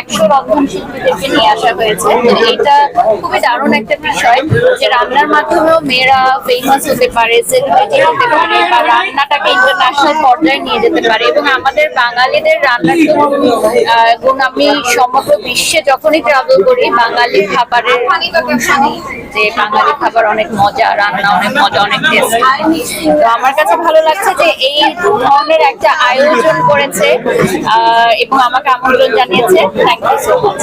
একশো রন্ধন শিল্পীদেরকে নিয়ে আসা হয়েছে। এটা খুবই দারুণ একটা বিষয় যে রান্নার মাধ্যমেও মেয়েরা ফেমাস হতে পারে সেলিব্রিটি হতে পারে বা রান্নাটাকে ইন্টারন্যাশনাল পর্যায়ে নিয়ে যেতে পারে। এবং আমাদের বাঙালিদের রান্নার গুণ আমি সমগ্র বিশ্বে যখনই ট্রাভেল করি, বাঙালি খাবারের গুণ শুনি যে বাঙালি খাবার অনেক মজা, রান্না অনেক মজা, অনেক টেস্ট তো আমার কাছে ভালো লাগছে যে এই ধরনের একটা আয়োজন করেছে এবং আমাকে আমন্ত্রণ জানিয়েছে। থ্যাংক ইউ সো মাচ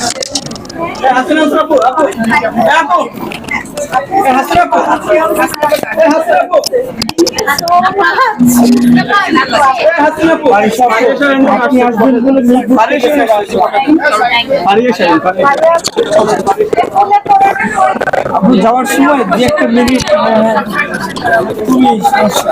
যাওয়ার সময় যে একটা মিনিট খুবই সমস্যা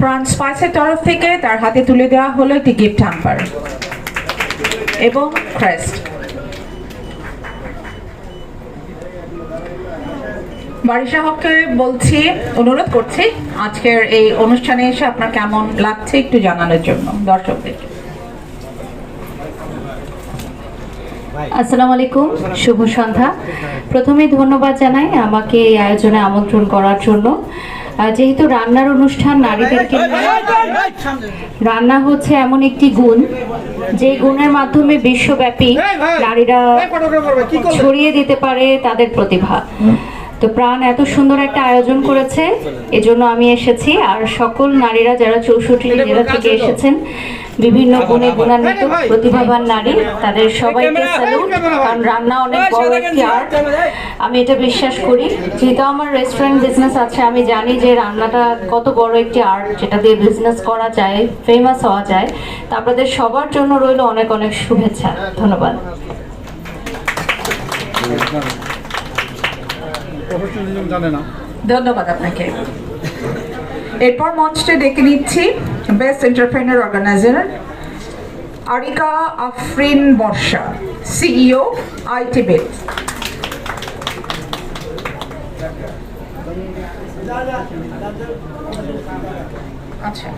প্রাণ স্পাইসের তরফ থেকে তার হাতে তুলে দেওয়া হলো একটি গিফট হ্যাম্পার এবং ক্রেস্ট বারিশা হককে বলছি, অনুরোধ করছি, আজকের এই অনুষ্ঠানে এসে আপনার কেমন লাগছে একটু জানানোর জন্য, দর্শকদের। আসসালামু আলাইকুম শুভ সন্ধ্যা। প্রথমে ধন্যবাদ জানাই আমাকে এই আয়োজনে আমন্ত্রণ করার জন্য। যেহেতু রান্নার অনুষ্ঠান নারীদেরকে রান্না হচ্ছে এমন একটি গুণ যে গুণের মাধ্যমে বিশ্বব্যাপী নারীরা ছড়িয়ে দিতে পারে তাদের প্রতিভা। তো প্রাণ এত সুন্দর একটা আয়োজন করেছে এজন্য আমি এসেছি। আর সকল নারীরা যারা চৌষট্টি জেলা থেকে এসেছেন বিভিন্ন গুণে গুণান্বিত প্রতিভাবান নারী তাদের সবাইকে স্যালুট কারণ রান্না অনেক বড় একটি আর্ট আমি এটা বিশ্বাস করি। যেহেতু আমার রেস্টুরেন্ট বিজনেস আছে আমি জানি যে রান্নাটা কত বড় একটি আর্ট যেটা দিয়ে বিজনেস করা যায় ফেমাস হওয়া যায়। তো আপনাদের সবার জন্য রইল অনেক অনেক শুভেচ্ছা। ধন্যবাদ। ধন্যবাদ আপনাকে। এরপর মঞ্চে ডেকে নিচ্ছি best entrepreneur organiser Arika Afrin Barsha CEO IT bit আচ্ছা।